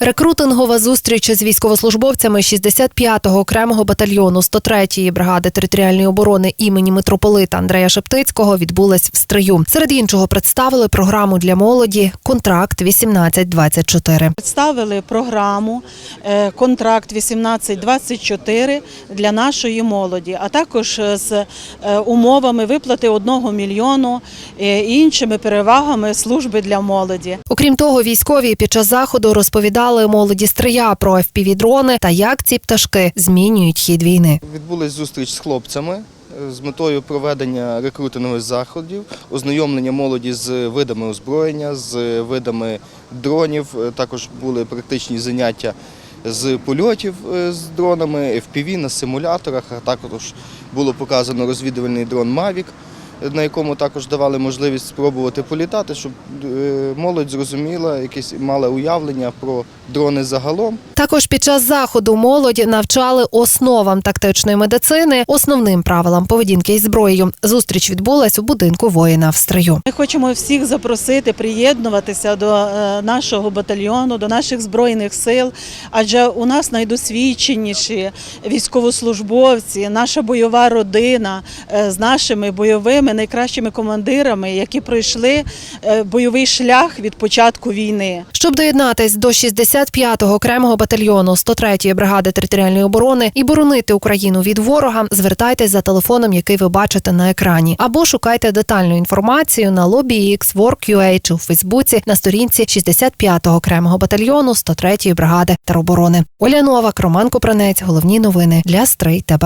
Рекрутингова зустріч з військовослужбовцями 65-го окремого батальйону 103-ї бригади територіальної оборони імені митрополита Андрея Шептицького відбулась в стрию. Серед іншого представили програму для молоді Контракт 1824 Представили програму е, контракт 1824 для нашої молоді, а також з е, умовами виплати 1 мільйону е, і іншими перевагами служби для молоді. Окрім того, військові під час заходу розповідали молоді стрия про FPV-дрони та як ці пташки змінюють хід війни. Відбулась зустріч з хлопцями е, з метою проведення рекрутингових заходів, ознайомлення молоді з видами озброєння, з видами дронів. Е, Також були практичні заняття з польотів е, з дронами, FPV на симуляторах, а також було показано розвідувальний дрон е, на якому також давали можливість спробувати політати, щоб е, молодь зрозуміла, якесь мала уявлення про дрони загалом. Також під час заходу молодь навчали основам тактичної медицини, основним правилам поведінки із зброєю. Зустріч відбулась у будинку воїна в стрию. Ми хочемо всіх запросити приєднуватися до е, нашого батальйону, до наших збройних сил, адже у нас найдосвідченіші військовослужбовці, наша бойова родина е, з нашими бойовими найкращими командирами, які пройшли е, бойовий шлях від початку війни. Щоб доєднатись до 65-го окремого батальйону 103-ї бригади територіальної оборони і боронити Україну від ворога, звертайтесь за телефоном, який ви бачите на екрані, або шукайте детальну інформацію на LobbyX, Work.ua чи у Фейсбуці на сторінці 65-го окремого батальйону 103-ї бригади тероборони. Оля Новак, Роман Купранець. Головні новини для Стрий ТБ.